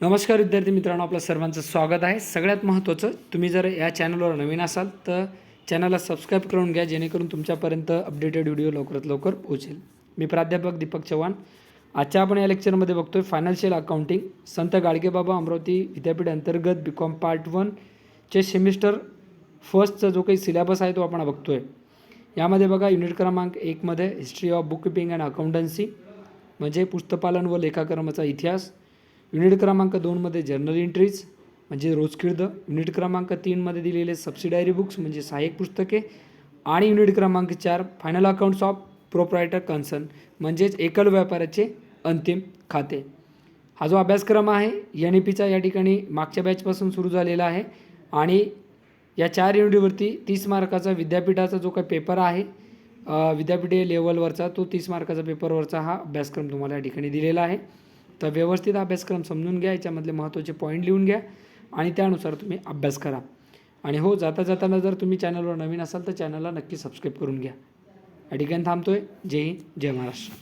नमस्कार विद्यार्थी मित्रांनो आपलं सर्वांचं स्वागत आहे. सगळ्यात महत्त्वाचं तुम्ही जर या चॅनलवर नवीन असाल तर चॅनलला सबस्क्राईब करून घ्या जेणेकरून तुमच्यापर्यंत अपडेटेड व्हिडिओ लवकरात लवकर पोहोचेल. मी प्राध्यापक दीपक चव्हाण. आजच्या आपण या लेक्चरमध्ये बघतोय फायनान्शियल अकाउंटिंग संत गाडगेबाबा अमरावती विद्यापीठ अंतर्गत बी कॉम पार्ट वनचे सेमिस्टर फर्स्टचा जो काही सिलेबस आहे तो आपण बघतोय. यामध्ये बघा युनिट क्रमांक एकमध्ये history of book keeping and accountancy म्हणजे पुस्तपालन व लेखाकर्माचा इतिहास युनिट क्रमांक दोनमध्ये जर्नल एंट्रीज म्हणजे रोजकिर्द. युनिट क्रमांक तीनमध्ये दिलेले सबसिडायरी बुक्स म्हणजे सहाय्यक पुस्तके. आणि युनिट क्रमांक चार final accounts of proprietor concern म्हणजेच एकल व्यापाराचे अंतिम खाते. हा जो अभ्यासक्रम आहे एन ई पीचा या ठिकाणी मागच्या बॅचपासून सुरू झालेला आहे. आणि या चार युनिटवरती तीस मार्काचा विद्यापीठाचा जो काही पेपर आहे विद्यापीठीय लेवलवरचा तो तीस मार्काचा पेपरवरचा हा अभ्यासक्रम तुम्हाला या ठिकाणी दिलेला आहे. तर व्यवस्थित अभ्यासक्रम समजून घ्या याच्यामधले महत्त्वाचे पॉईंट लिहून घ्या आणि त्यानुसार तुम्ही अभ्यास करा. आणि हो जाता जाताना जर तुम्ही चॅनलवर नवीन असाल तर चॅनलला नक्की सबस्क्राईब करून घ्या. या ठिकाणी आहे जय हिंद जय महाराष्ट्र.